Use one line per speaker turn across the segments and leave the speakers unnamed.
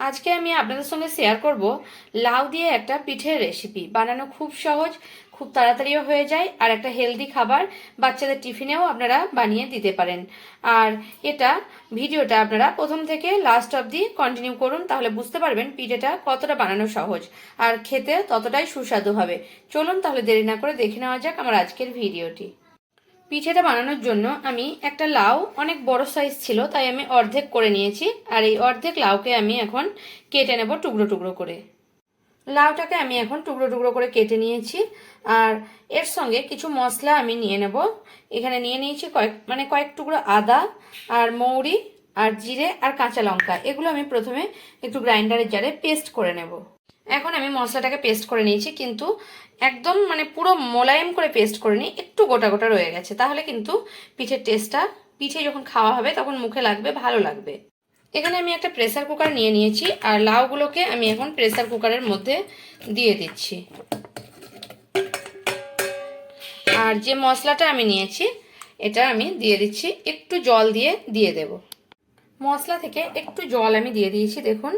আজকে আমি আপনাদের সঙ্গে শেয়ার করব লাউ দিয়ে একটা পিঠের রেসিপি বানানো খুব সহজ, খুব তাড়াতাড়িও হয়ে যায়, আর একটা হেলদি খাবার বাচ্চাদের টিফিনেও আপনারা বানিয়ে দিতে পারেন। আর এটা ভিডিওটা আপনারা প্রথম থেকে লাস্ট অবধি কন্টিনিউ করুন, তাহলে বুঝতে পারবেন পিঠেটা কতটা বানানো সহজ, আর খেতে ততটাই সুস্বাদু হবে। চলুন তাহলে দেরি না করে দেখে নেওয়া যাক আমার আজকের ভিডিওটি। পিঠেটা বানানোর জন্য আমি একটা লাউ, অনেক বড় সাইজ ছিল, তাই আমি অর্ধেক করে নিয়েছি। আর এই অর্ধেক লাউকে আমি এখন কেটে নেব টুকরো টুকরো করে। লাউটাকে আমি এখন টুকরো টুকরো করে কেটে নিয়েছি। আর এর সঙ্গে কিছু মশলা আমি নিয়ে নেব। এখানে নিয়ে নিয়েছি কয়েক মানে কয়েক টুকরো আদা আর মৌরি আর জিরে আর কাঁচা লঙ্কা। এগুলো আমি প্রথমে একটু গ্রাইন্ডারের জারে পেস্ট করে নেব। এখন আমি মশলাটাকে পেস্ট করে নিয়েছি, কিন্তু একদম মানে পুরো মোলায়েম করে পেস্ট করে নিই একটু গোটা গোটা রয়ে গেছে। তাহলে কিন্তু পিঠের টেস্টটা পিঠে যখন খাওয়া হবে তখন মুখে লাগবে, ভালো লাগবে। এখানে আমি একটা প্রেসার কুকার নিয়ে নিয়েছি, আর লাউগুলোকে আমি এখন প্রেসার কুকারের মধ্যে দিয়ে দিচ্ছি। আর যে মশলাটা আমি নিয়েছি, এটা আমি দিয়ে দিচ্ছি, একটু জল দিয়ে দিয়ে দেব। মশলা থেকে একটু জল আমি দিয়ে দিয়েছি, দেখুন।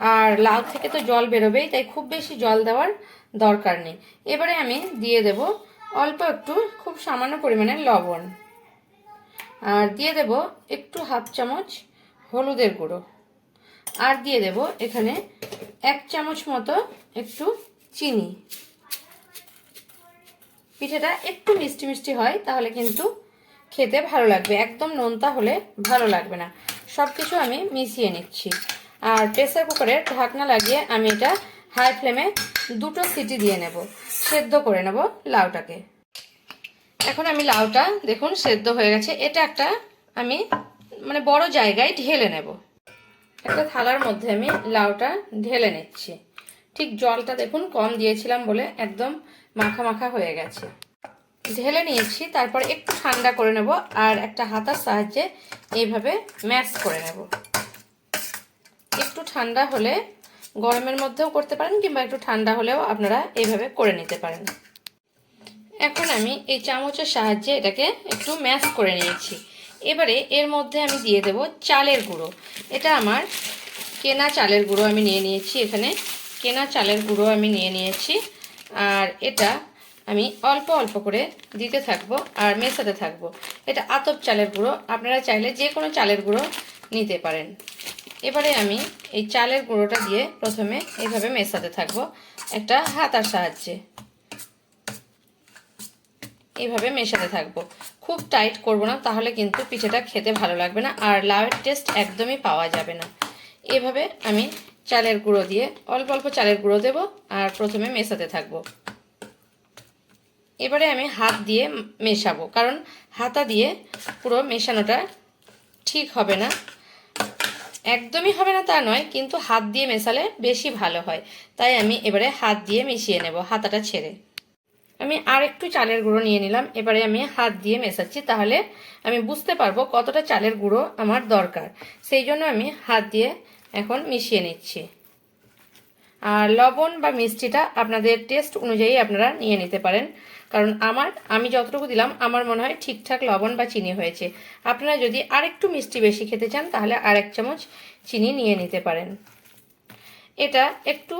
আর লাউ থেকে তো জল বেরোবেই, তাই খুব বেশি জল দেওয়ার দরকার নেই। এবারে আমি দিয়ে দেব অল্প একটু, খুব সামান্য পরিমাণে লবণ। আর দিয়ে দেব একটু হাফ চামচ হলুদের গুঁড়ো। আর দিয়ে দেব এখানে এক চামচ মতো একটু চিনি। পিঠেটা একটু মিষ্টি মিষ্টি হয়, তাহলে কিন্তু খেতে ভালো লাগবে। একদম নোনতা হলে ভালো লাগবে না। সব কিছু আমি মিশিয়ে নিচ্ছি। আর প্রেসার কুকারের ঢাকনা লাগিয়ে আমি এটা হাই ফ্লেমে দুটো সিটি দিয়ে নেব। সেদ্ধ করে নেব লাউটাকে। এখন আমি লাউটা দেখুন সেদ্ধ হয়ে গেছে। এটা একটা আমি মানে বড় জায়গায় ঢেলে নেব। একটা থালার মধ্যে আমি লাউটা ঢেলে নিচ্ছি। ঠিক জলটা দেখুন কম দিয়েছিলাম বলে একদম মাখা মাখা হয়ে গেছে। ঢেলে নিয়েছি, তারপর একটু ঠান্ডা করে নেব আর একটা হাতার সাহায্যে এইভাবে ম্যাশ করে নেব। ঠান্ডা হলে গরমের মধ্যেও করতে পারেন কিংবা একটু ঠান্ডা হলেও আপনারা এইভাবে করে নিতে পারেন। এখন আমি এই চামচের সাহায্যে এটাকে একটু ম্যাশ করে নিয়েছি। এবারে এর মধ্যে আমি দিয়ে দেব চালের গুঁড়ো। এটা আমার কেনা চালের গুঁড়ো আমি নিয়ে নিয়েছি এখানে। কেনা চালের গুঁড়ো আমি নিয়ে নিয়েছি। আর এটা আমি অল্প অল্প করে দিতে থাকব আর মেশাতে থাকব। এটা আতপ চালের গুঁড়ো। আপনারা চাইলে যে কোনো চালের গুঁড়ো নিতে পারেন। এবারে আমি এই চালের গুঁড়োটা দিয়ে প্রথমে এইভাবে মেশাতে থাকব। একটা হাতার সাহায্যে। এইভাবে মেশাতে থাকব। খুব টাইট করব না, তাহলে কিন্তু পিঠেটা খেতে ভালো লাগবে না আর লাউয়ের টেস্ট একদমই পাওয়া যাবে না। এভাবে আমি চালের গুঁড়ো দিয়ে অল্প অল্প চালের গুঁড়ো দেব আর প্রথমে মেশাতে থাকব। এবারে আমি হাত দিয়ে মেশাবো, কারণ হাতা দিয়ে পুরো মেশানোটা ঠিক হবে না। একদমই হবে না তা নয়, কিন্তু হাত দিয়ে মেশালে বেশি ভালো হয়। তাই আমি এবারে হাত দিয়ে মিশিয়ে নেব, হাতাটা ছেড়ে। আমি আর একটু চালের গুঁড়ো নিয়ে নিলাম, এবারে আমি হাত দিয়ে মেশাচ্ছি, তাহলে আমি বুঝতে পারব কতটা চালের গুঁড়ো আমার দরকার। সেই জন্য আমি হাত দিয়ে এখন মিশিয়ে নিচ্ছি। আর লবণ বা মিষ্টিটা আপনাদের টেস্ট অনুযায়ী আপনারা নিয়ে নিতে পারেন। কারণ আমার, আমি যতটুকু দিলাম, আমার মনে হয় ঠিকঠাক লবণ বা চিনি হয়েছে। আপনারা যদি আরেকটু মিষ্টি বেশি খেতে চান, তাহলে আরেক চামচ চিনি নিয়ে নিতে পারেন। এটা একটু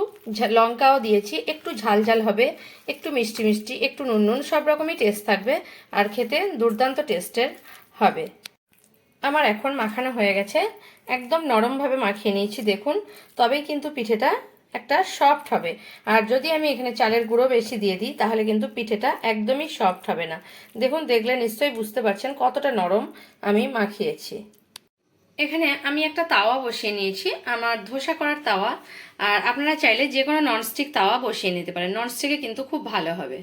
লঙ্কাও দিয়েছি, একটু ঝাল ঝাল হবে, একটু মিষ্টি মিষ্টি, একটু নুন নুন, সব রকমই টেস্ট থাকবে আর খেতে দুর্দান্ত টেস্টের হবে। আমার এখন মাখানো হয়ে গেছে। একদম নরমভাবে মাখিয়ে নিয়েছি, দেখুন। তবেই কিন্তু পিঠেটা একটা সফট হবে। আর যদি আমি এখানে চালের গুঁড়ো বেশি দিয়ে দিই, তাহলে কিন্তু পিঠেটা একদমই সফট হবে না। দেখুন, দেখলে নিশ্চয়ই বুঝতে পারছেন কতটা নরম আমি মাখিয়েছি। এখানে আমি একটা তাওয়া বসিয়ে নিয়েছি, আমার ধোসা করার তাওয়া। আর আপনারা চাইলে যে কোনো ননস্টিক তাওয়া বসিয়ে নিতে পারেন। ননস্টিকে কিন্তু খুব ভালো হবে।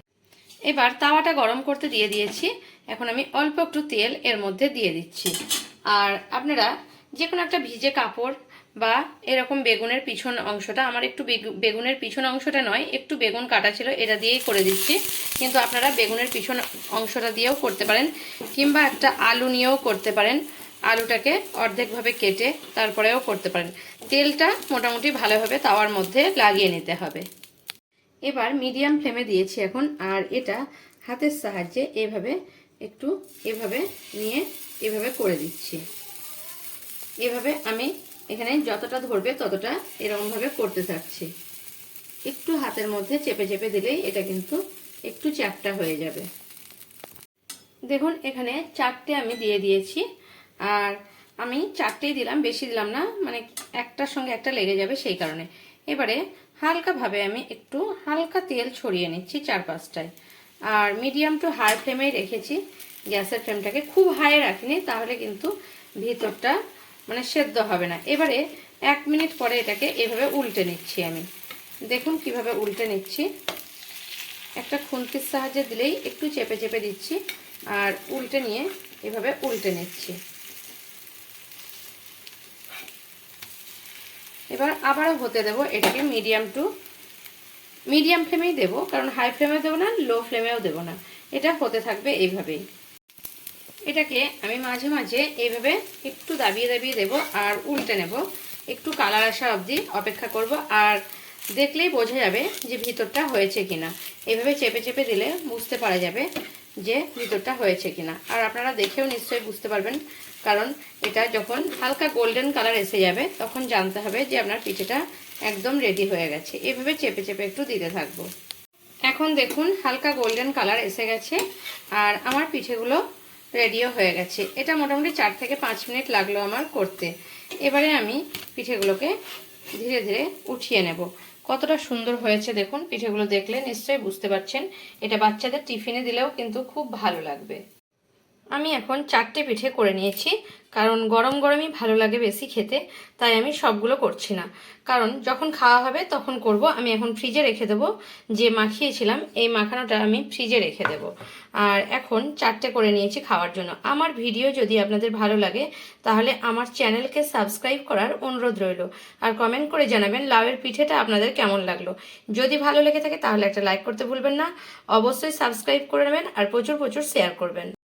এবার তাওয়াটা গরম করতে দিয়ে দিয়েছি। এখন আমি অল্প একটু তেল এর মধ্যে দিয়ে দিচ্ছি। আর আপনারা যে কোনো একটা ভিজে কাপড় বা এরকম বেগুনের পিছন অংশটা, আমার একটু বেগুনের পিছন অংশটা নয়, একটু বেগুন কাটা ছিল, এটা দিয়েই করে দিচ্ছি। কিন্তু আপনারা বেগুনের পিছন অংশটা দিয়েও করতে পারেন, কিংবা একটা আলু নিয়েও করতে পারেন। আলুটাকে অর্ধেকভাবে কেটে তারপরেও করতে পারেন। তেলটা মোটামুটি ভালোভাবে তাওয়ার মধ্যে লাগিয়ে নিতে হবে। এবার মিডিয়াম ফ্লেমে দিয়েছি এখন, আর এটা হাতের সাহায্যে এভাবে, একটু এভাবে নিয়ে এভাবে করে দিচ্ছি। এভাবে আমি এখানে যতটা ধরবে ততটা এরকমভাবে করতে থাকছি। একটু হাতের মধ্যে চেপে চেপে দিলেই এটা কিন্তু একটু চ্যাপটা হয়ে যাবে। দেখুন, এখানে চারটে আমি দিয়ে দিয়েছি। আর আমি চারটেই দিলাম, বেশি দিলাম না মানে একটার সঙ্গে একটা লেগে যাবে সেই কারণে। এবারে হালকাভাবে আমি একটু হালকা তেল ছড়িয়ে নিচ্ছি চার পাঁচটায় আর মিডিয়াম টু হাই ফ্লেমেই রেখেছি। গ্যাসের ফ্লেমটাকে খুব হাই রাখিনি, তাহলে কিন্তু ভিতরটা মানে সেদ্ধ হবে না। এবারে এক মিনিট পরে এটাকে এভাবে উল্টে নিচ্ছি আমি। দেখুন কীভাবে উল্টে নিচ্ছি। একটা খুন্তির সাহায্যে দিলেই একটু চেপে চেপে দিচ্ছি আর উল্টে নিয়ে এভাবে উল্টে নিচ্ছি। এবার আবারও হতে দেব এটাকে মিডিয়াম টু মিডিয়াম ফ্লেমেই দেব, কারণ হাই ফ্লেমে দেবো না, লো ফ্লেমেও দেবো না। এটা হতে থাকবে এইভাবেই। এটাকে আমি মাঝে মাঝে এইভাবে একটু দাবিয়ে দাবিয়ে দেব আর উল্টে নেব। একটু কালার আসা অবধি অপেক্ষা করব আর দেখলেই বোঝা যাবে যে ভিতরটা হয়েছে কিনা। এভাবে চেপে চেপে দিলে বুঝতে পারা যাবে যে ভিতরটা হয়েছে কিনা। আর আপনারা দেখেও নিশ্চয়ই বুঝতে পারবেন, কারণ এটা যখন হালকা গোল্ডেন কালার এসে যাবে, তখন জানতে হবে যে আপনার পিঠেটা একদম রেডি হয়ে গেছে। এভাবে চেপে চেপে একটু দিতে থাকব। এখন দেখুন হালকা গোল্ডেন কালার এসে গেছে, আর আমার পিঠেগুলো রেডিও হয়ে গেছে। এটা মোটামুটি চার থেকে পাঁচ মিনিট লাগল আমার করতে। এবারে আমি পিঠেগুলোকে ধীরে ধীরে উঠিয়ে নেব। কতটা সুন্দর হয়েছে দেখুন, পিঠেগুলো দেখলে নিশ্চয়ই বুঝতে পারছেন। এটা বাচ্চাদের টিফিনে দিলেও কিন্তু খুব ভালো লাগবে। আমি এখন চারটে পিঠে করে নিয়েছি, কারণ গরম গরমই ভালো লাগে বেশি খেতে, তাই আমি সবগুলো করছি না। কারণ যখন খাওয়া হবে তখন করব, আমি এখন ফ্রিজে রেখে দেবো, যে মাখিয়েছিলাম, এই মাখানোটা আমি ফ্রিজে রেখে দেব। আর এখন চারটে করে নিয়েছি খাওয়ার জন্য। আমার ভিডিও যদি আপনাদের ভালো লাগে, তাহলে আমার চ্যানেলকে সাবস্ক্রাইব করার অনুরোধ রইল। আর কমেন্ট করে জানাবেন লাউয়ের পিঠেটা আপনাদের কেমন লাগল। যদি ভালো লেগে থাকে তাহলে একটা লাইক করতে ভুলবেন না। অবশ্যই সাবস্ক্রাইব করে নেবেন আর প্রচুর প্রচুর শেয়ার করবেন।